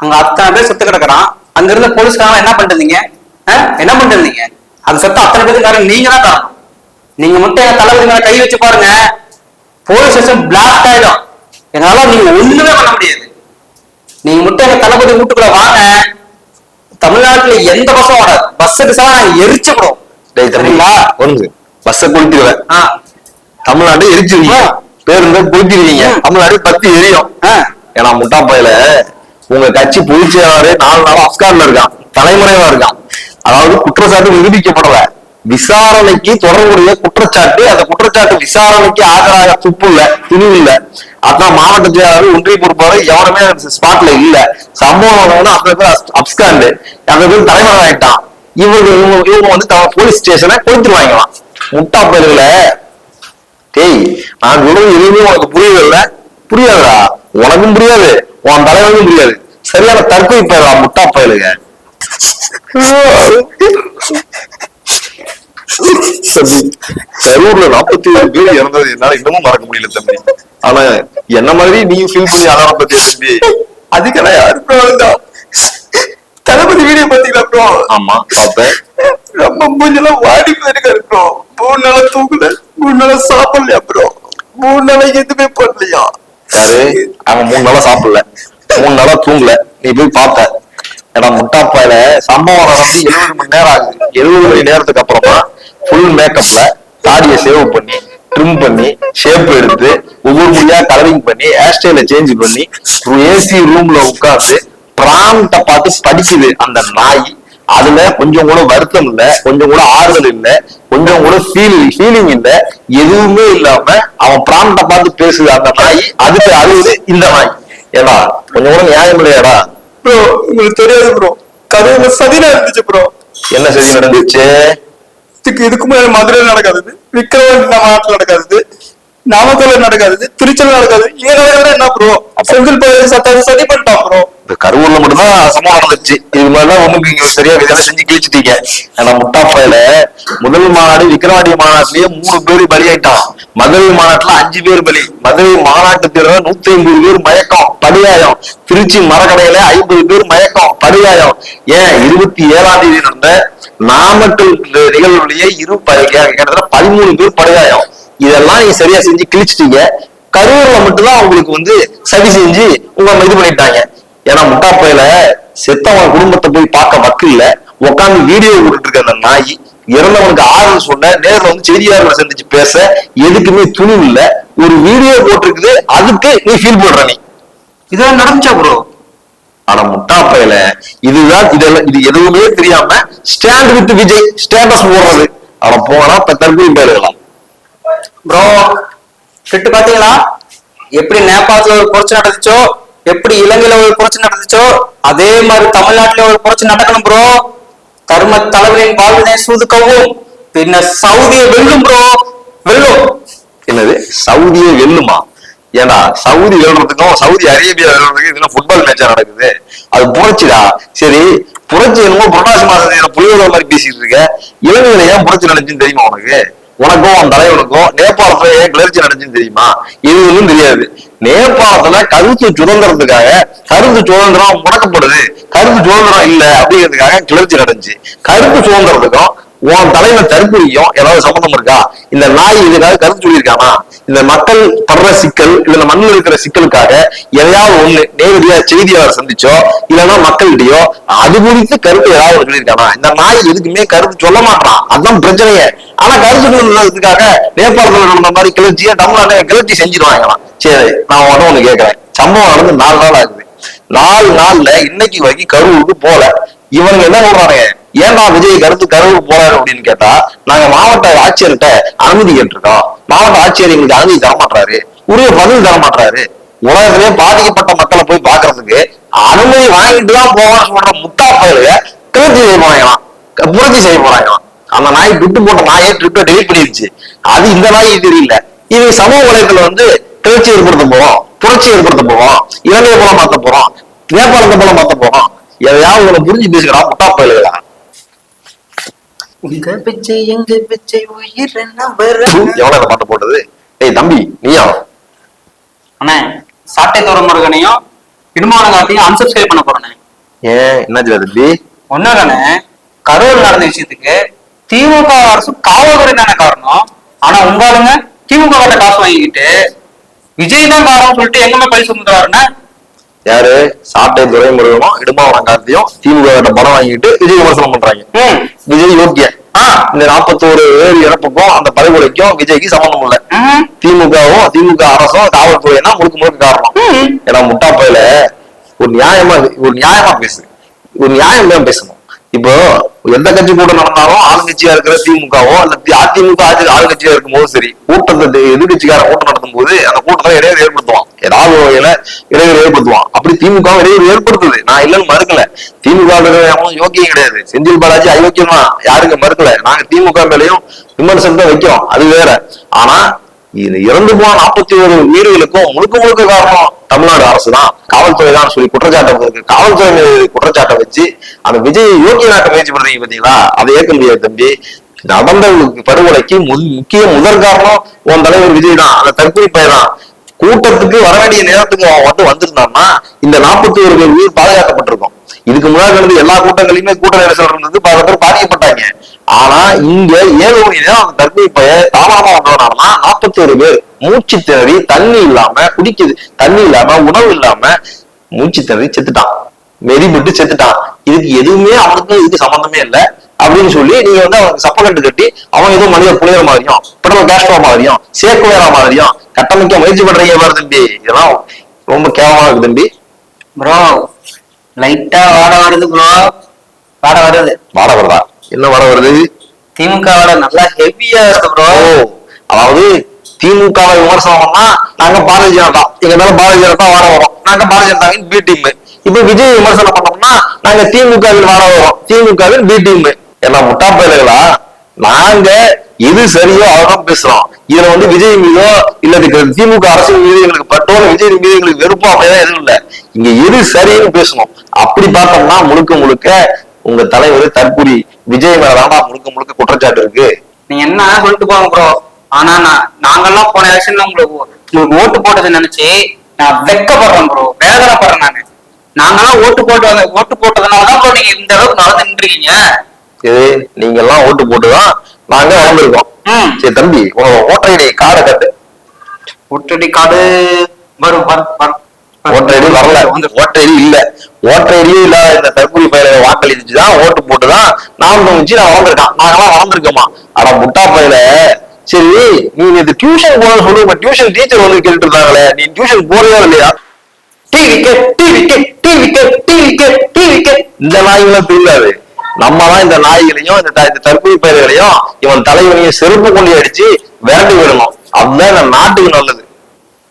அங்க அத்தனை பேர் செத்து கிடக்குறான். அங்க இருந்த போலீஸ்காரங்க என்ன ஆ? என்ன பண்ணிட்டு இருந்தீங்க அது செத்த அத்தனை பேருக்கு காரணம் நீங்க தான் காரணம். நீங்க மட்டும் எங்க தளபதி மேல கை வச்சு பாருங்க. போலீஸ் ஸ்டேஷன் பிளாஸ்ட் ஆயிடும். என்னால நீங்க ஒண்ணுமே பண்ண முடியாது. நீங்க மட்டும் எங்க தளபதி வீட்டுக்குள்ள வாங்க. தமிழ்நாட்டுல எந்த பஸ்ஸும் ஓடாது. பஸ்ஸுக்கு சார் நாங்க எரிச்சு போடுவோம் டேய் தம்பிங்களா ஒன்று பஸ்ஸை கொளுத்திடுவேன் ஆ. தமிழ்நாடு எரிச்சிருவீங்க. பேருந்து கொளுத்திடுவீங்க. தமிழ்நாடு பத்தி எரியும். ஏன்னா முட்டா பையில. உங்க கட்சி பொதுச்செயலாளர் நாலு நாள் அப்கான்ல இருக்கான் தலைமுறைவா இருக்கான். அதாவது குற்றச்சாட்டு நிரூபிக்கப்படல விசாரணைக்கு தொடர்புடைய குற்றச்சாட்டு அந்த குற்றச்சாட்டு விசாரணைக்கு ஆஜராக துப்பு இல்ல துணிவு இல்ல. அதான் மாவட்ட செயலாளர் ஒன்றிய பொறுப்பாளர் எவருமே ஸ்பாட்ல இல்ல. சம்பவம் அந்த அத்தனை பேர் அப்ஸ்காண்டு அந்த பேர் தலைமறை ஆயிட்டான் இவங்க இவங்க இவங்க வந்து தவ- போலீஸ் ஸ்டேஷனை கொடுத்துருவாங்களாம் முட்டா பயிர்களை டேய் நான் சொல்றது எதுவுமே உனக்கு புரியல புரியாதா உனக்கும் புரியாது. உன் தலைவனுக்கும் புரியாது. சரியான தற்கொலை பயிரா முட்டா பயலுங்க கரூர்ல நாற்பத்தி ஏழு பேர் இறந்தது என்னால இன்னமும் மறக்க முடியல தம்பி. ஆனா என்ன மாதிரி நீயும் ஃபீல் பண்ணி அதான் பத்தி தம்பி? அதுக்கெல்லாம் யாரு ப்ரோ இருந்தா? தளபதி வீடியோ பாத்தீங்களா ப்ரோ ஆமா ரொம்ப மூஞ்செல்லாம் வாடி போயிருக்காரு ப்ரோ மூணு நாளா தூங்கல மூணு நாளா சாப்பிடலையா ப்ரோ மூணு நாளா எதுவுமே பண்ணலையா? யாரு அவன் மூணு நாளா சாப்பிடல. மூணு நாளா தூங்கல. நீ போய் பார்த்த. ஏன்னா முட்டாப்பாயில சம்பவம் நடந்து எழுபது மணி நேரம் ஆகுது. எழுபது மணி நேரத்துக்கு அப்புறமா ஃபுல் மேக்கப்ல தாடியை சேவ் பண்ணி ட்ரிம் பண்ணி ஷேப் எடுத்து ஒவ்வொரு முடியா கலரிங் பண்ணி ஹேர் ஸ்டைல சேஞ்ச் பண்ணி ஏசி ரூம்ல உட்கார்ந்து பிராண்ட பார்த்து படிக்குது அந்த நாய். அதுல கொஞ்சம் கூட வருத்தம் இல்ல கொஞ்சம் கூட ஆறுதல் இல்ல கொஞ்சம் கூட ஃபீல் ஃபீலிங் இல்ல எதுவுமே இல்லாம அவன் பிராண்ட பார்த்து பேசுது அந்த நாய் அதுக்கு அழுகுது இந்த நாய். ஏடா கொஞ்சம் கூட நியாயம் இல்லையாடா? ப்ரோ உங்களுக்கு தெரியாது ப்ரோ கரூர்ல சதினா இருந்துச்சு ப்ரோ என்ன சரி நடந்துச்சு? இதுக்கு இதுக்கு முன்னாடி மதுரையில் நடக்காதது விக்ரவாண்டி நாட்டில் நடக்காதது நாமக்கல்ல நடக்காதது திருச்சியில் நடக்காது இங்க நடக்கிறது என்ன ப்ரோ செந்தில் சதி பண்ணிட்டான் ப்ரோ இந்த கரூர்ல மட்டும்தான் அசமா நடந்துச்சு. இது மாதிரிலாம் ஒண்ணுக்கு இங்க சரியா விதம் செஞ்சு கிழிச்சிட்டீங்க. ஆனா முட்டாப்பாயில முதல் மாநாடு விக்ரவாடி மாநாட்டிலேயே மூணு பேர் பலியாயிட்டான். மதுரை மாநாட்டுல அஞ்சு பேர் பலி. மதுரை மாநாட்டு பேர் நூத்தி ஐம்பது பேர் மயக்கம் படுகாயம் திருச்சி மரக்கடையில ஐம்பது பேர் மயக்கம் படுகாயம் ஏன்? இருபத்தி ஏழாம் தேதி நடந்த நாமக்கல் நிகழ்வுலயே இரு கிட்டத்தட்ட பதிமூணு பேர் படுகாயம் இதெல்லாம் நீங்க சரியா செஞ்சு கிழிச்சிட்டீங்க. கரூர்ல மட்டும்தான் உங்களுக்கு வந்து சதி செஞ்சு உங்க இது பண்ணிட்டாங்க. ஏன்னா முட்டாப்பையில செத்தவன் குடும்பத்தை போய் பார்க்க வக்கு இல்ல. உட்காந்து வீடியோ போட்டுட்டு இருக்க அந்த நாய் இறந்தவனுக்கு ஆறுதல் சொன்ன நேர்ல வந்து செய்தியாளர்களை சந்திச்சு பேச எதுக்குமே துணிவு இல்ல. ஒரு வீடியோ போட்டிருக்குது அதுக்கு நீ ஃபீல் பண்ற நீ. இதெல்லாம் நடந்துச்சா ப்ரோ ஆனா முட்டாப்பையில இதுதான் இதெல்லாம் இது எதுவுமே தெரியாம ஸ்டாண்ட் வித் விஜய் ஸ்டேட்டஸ் போடுறது. ஆனா போனா தற்கொலை பேருக்கலாம் ப்ரோ கிட்டு பாத்தீங்களா? எப்படி நேபாளத்துல ஒரு புரட்சி நடந்துச்சோ எப்படி இலங்கையில ஒரு புரட்சி நடந்துச்சோ அதே மாதிரி தமிழ்நாட்டுல ஒரு புரட்சி நடக்கணும் ப்ரோ தர்ம தலைவரின் வாழ்வினை சூதுக்கவும். பின்ன சவுதியை வெல்லும் ப்ரோ வெல்லும். என்னது? சவுதியே வெல்லுமா? ஏன்னா சவுதி வெல்றதுக்கும் சவுதி அரேபியா வெல்றதுக்கும் இதெல்லாம் ஃபுட்பால் மேட்சா நடக்குது. அது புரட்சிடா. சரி புரட்சி என்னமோ புரட்டாசி மாதம் புளியோதர மாதிரி பேசிட்டு இருக்க. இலங்கையில ஏன் புரட்சி நடந்துச்சுன்னு தெரியுமா உனக்கு? உனக்கும் உன் தலைவனுக்கும் நேபாளத்துல ஏன் கிளர்ச்சி நடந்துச்சுன்னு தெரியுமா? எதுவும் தெரியாது. நேபாளத்துல கருத்து சுதந்திரத்துக்காக கருத்து சுதந்திரம் முடக்கப்படுது. கருத்து சுதந்திரம் இல்ல அப்படிங்கிறதுக்காக கிளர்ச்சி நடந்துச்சு கருத்து சுதந்திரத்துக்கும் உன் தலைவன் தற்கொலையும் ஏதாவது சம்மந்தம் இருக்கா? இந்த நாய் இதுக்காக கருத்து சொல்லியிருக்கானா? இந்த மக்கள் படுற சிக்கல் இல்ல இந்த மண்ணில் இருக்கிற சிக்கலுக்காக எதையாவது ஒண்ணு நேரடியா செய்தியாளர் சந்திச்சோ இல்லைன்னா மக்கள்கிட்டயோ அது குறித்து கருத்து ஏதாவது சொல்லியிருக்கானா? இந்த நாய் எதுக்குமே கருத்து சொல்ல மாட்டான். அதுதான் பிரச்சனையே. ஆனா கருத்து சொல்றதுக்காக நேபாளத்துல நடந்த மாதிரி கிளர்ச்சியை தமிழ்நாடு கிளர்ச்சி செஞ்சிருவாங்களாம். சரி நான் ஒண்ணு ஒண்ணு கேட்கிறேன் சம்பவம் நடந்து நாலு நாள் ஆகுது. நாலு நாள்ல இன்னைக்கு வரைக்கும் கரூருக்கு போல. இவங்க என்ன சொல்றாங்க ஏன்டா விஜய் கருத்து கரூர் போறாரு அப்படின்னு கேட்டா நாங்க மாவட்ட ஆட்சியர்கிட்ட அனுமதி கேட்டிருக்கோம். மாவட்ட ஆட்சியர் எங்களுக்கு அனுமதி தரமாட்டாரு உரிய பதில் தரமாட்டாரு உலகத்திலேயே பாதிக்கப்பட்ட மக்களை போய் பாக்குறதுக்கு அனுமதி வாங்கிட்டு தான் போவான்னு சொல்ற முட்டா பயலுக கிளர்ச்சி செய்ய போறாங்களாம். க- புரட்சி செய்ய போறாங்களாம். அந்த நாய் விட்டு போட்ட நாயை ட்விட்டர் டெலிட் பண்ணிருச்சு. அது இந்த நாய் தெரியல. இது சமூக வலைதளத்துல வந்து கிளர்ச்சி ஏற்படுத்த போறோம் புரட்சி ஏற்படுத்த போறோம் இலங்கை போல மாத்த போறோம் நேபாளத்தை போல மாத்த போறோம். எதையாவது உங்களை புரிஞ்சு பேசுகிறான் முட்டா பயலுகளா உங்க பிச்சை எங்க பிச்சை உயிர் என்ன வர எவ்வளவு பாட்டு போட்டது? ஏய் தம்பி நீயா? அண்ணே சாட்டை தோற முருகனையும் இடுமானங்காத்தையும் அன்சப்ஸ்கிரைப் பண்ண போறேன். ஏன் என்னாச்சு தம்பி ஒன்னும் தானே கரூர் நடந்த விஷயத்துக்கு திமுக அரசு காவல்துறை தானே காரணம்? ஆனா உங்க திமுக கிட்ட காசு வாங்கிக்கிட்டு விஜய் தான் காரணம் சொல்லிட்டு எங்கமே பழி சுமத்துறாருன்னு யாரு? சாட்டை துரைமுருகனும் இடுமாவளம் கார்த்தியும் திமுக கிட்ட பணம் வாங்கிட்டு விஜய் விமர்சனம் பண்றாங்க. விஜய் யோக்கிய. இந்த நாற்பத்தோரு ஏழு இறப்புக்கும் அந்த படுகொலைக்கும் விஜய்க்கு சம்பந்தம் இல்ல. திமுகவும் திமுக அரசும் காவல்துறைனா முழுக்க முழுக்க காரணம். ஏன்னா முட்டாப்பையில ஒரு நியாயமா ஒரு நியாயமா பேசு. ஒரு நியாயம் தான் பேசணும். இப்போ எந்த கட்சி கூட்டம் நடந்தாலும் ஆளுங்கட்சியா இருக்கிற திமுகவோ அல்ல அதிமுக ஆட்சி ஆளுங்கட்சியா இருக்கும் போது சரி கூட்டத்தை எதிர்கட்சிக்கார கூட்டம் நடத்தும் போது அந்த கூட்டத்தை இடையூறு ஏற்படுத்துவான். ஏதாவது வகையில இடையூறு ஏற்படுத்துவான். அப்படி திமுக இடையூறு ஏற்படுத்துது. நான் இல்லைன்னு மறுக்கல. திமுக எவனும் யோக்கியம் கிடையாது. செந்தில் பாலாஜி அயோக்கியம் தான் யாருங்க மறுக்கல. நாங்க திமுக மேலயும் விமர்சனத்தை வைக்கிறோம். அது வேற. ஆனா இறந்து போன நாற்பத்தி ஒரு உயிர்களுக்கும் முழுக்க முழுக்க காரணம் தமிழ்நாடு அரசு தான் காவல்துறை தான் சொல்லி குற்றச்சாட்டை இருக்கு காவல்துறை மீது குற்றச்சாட்டை வச்சு அந்த விஜய் யோகியனாக்க முயற்சி பண்றீங்க பாத்தீங்களா அதை ஏற்க முடியாது தம்பி. நடந்த படுகொலைக்கு முக்கிய முதல் காரணம் உன் தலைவர் விஜய் தான். அந்த தற்கொலை பையன் தான். கூட்டத்துக்கு வர வேண்டிய நேரத்துக்கு அவன் வந்து வந்திருந்தான்னா இந்த நாற்பத்தி ஒரு உயிர் பாதுகாக்கப்பட்டிருக்கும். இதுக்கு முன்னாடி நடந்த எல்லா கூட்டங்களையுமே கூட்ட நெரிசல் இருந்தது பல பேர் பாதிக்கப்பட்டாங்க. ஆனா இங்க ஏழு மணி நேரம் அந்த தற்கொலை பையன் தாமதமா வந்தவனாலனா நாற்பத்தி ஒரு பேர். மூச்சு திணறி தண்ணி இல்லாம குடிக்குது. தண்ணி இல்லாம உணவு இல்லாம மூச்சு திணறி செத்துட்டான். மெதிபட்டு செத்துட்டான். இதுக்கு எதுவுமே அவனுக்கு இதுக்கு சம்பந்தமே இல்லை. அப்படின்னு சொல்லி நீங்க வந்து அவனுக்கு சப்போர்ட் கட்டி அவன் ஏதோ மனித புனிதர் மாதிரியும் பிடல கேஸ்ட்ரோ மாதிரியும் சேக்குவேரா மாதிரியும் கட்டமைக்க முயற்சி பண்றீங்க பாரு தம்பி. இதெல்லாம் ரொம்ப கேவலமா இருக்கு தம்பி. ப்ரோ லைட்டா வாட வருது ப்ரோ வாட வருது. வாட வருதா? என்ன வாட வருது? திமுக வாட நல்லா ஹெவியா இருக்கு ப்ரோ அதாவது திமுகவை விமர்சனம் பண்ணா நாங்க பாரதிய ஜனதா. எங்க மேல பாரதிய ஜனதா வாட வரோம். நாங்க பாரதிய ஜனதாவின் பி டீம் இப்ப விஜய் விமர்சனம் பண்ணோம்னா நாங்க திமுகவில் வாட வரோம். திமுகவின் பி டீம் எல்லாம் முட்டா பயல்களா? நாங்க எது சரியோ அதான் பேசுறோம். இதுல வந்து விஜய் மீதோ இல்ல திமுக அரசின் மீது எங்களுக்கு பட்டோ இல்ல விஜய் மீது எங்களுக்கு வெறுப்போ அப்படிதான் எதுவும் இல்ல. இங்க எது சரின்னு பேசணும். அப்படி பார்த்தோம்னா முழுக்க முழுக்க உங்க தலைவர் தற்கூரி விஜய் மேலதான் முழுக்க முழுக்க குற்றச்சாட்டு இருக்கு. நீங்க என்ன சொல்லிட்டு போங்க ப்ரோ ஆனா நான் நாங்கெல்லாம் போன எலெக்ஷன்ல உங்களுக்கு உங்களுக்கு ஓட்டு போட்டதை நினைச்சு நான் வெக்கப்படுறேன் ப்ரோ வேதனைப்படுறேன் நானு. நாங்கெல்லாம் ஓட்டு போட்டு ஓட்டு போட்டதுனாலதான் ப்ரோ நீங்க இந்த அளவுக்கு நடந்து நின்றுருக்கீங்க. இது நீங்க எல்லாம் ஓட்டு போட்டுதான் நாங்க வளர்ந்துருக்கோம். சரி தம்பி ஐடி கார்டை கட்டு. ஓட்டடி கார்டு வரும் வரும். வரும் ஓட்டர் ஐடி வரல. ஓட்டர் ஐடி இல்ல. ஓட்டர் ஐடியே இல்லாத இந்த தற்கொலை பயில வாக்களிச்சுதான் ஓட்டு போட்டுதான் நான் வச்சு நான் வளர்ந்துருக்கான் நாங்கெல்லாம் வளர்ந்துருக்கோமா அட முட்டா பயில. சரி நீ இது டியூஷன் போன சொல்லுங்க டியூஷன் டீச்சர் வந்து கேட்டுட்டு இருந்தாங்களே நீ டியூஷன் போறியா இல்லையா? டீ விக்கெட் டீ விக்கெட் டீ விக்கெட் டீ விக்கெட் டீ விக்கெட் இந்த நாய்களும் திருந்தாது நம்ம தான் இந்த நாய்களையும் இந்த இந்த தற்கொலை பயிர்களையும் இவன் தலைவனையும் செருப்பு கொண்டு அடிச்சு விரட்டி விடணும். அதுதான் இந்த நாட்டுக்கு நல்லது.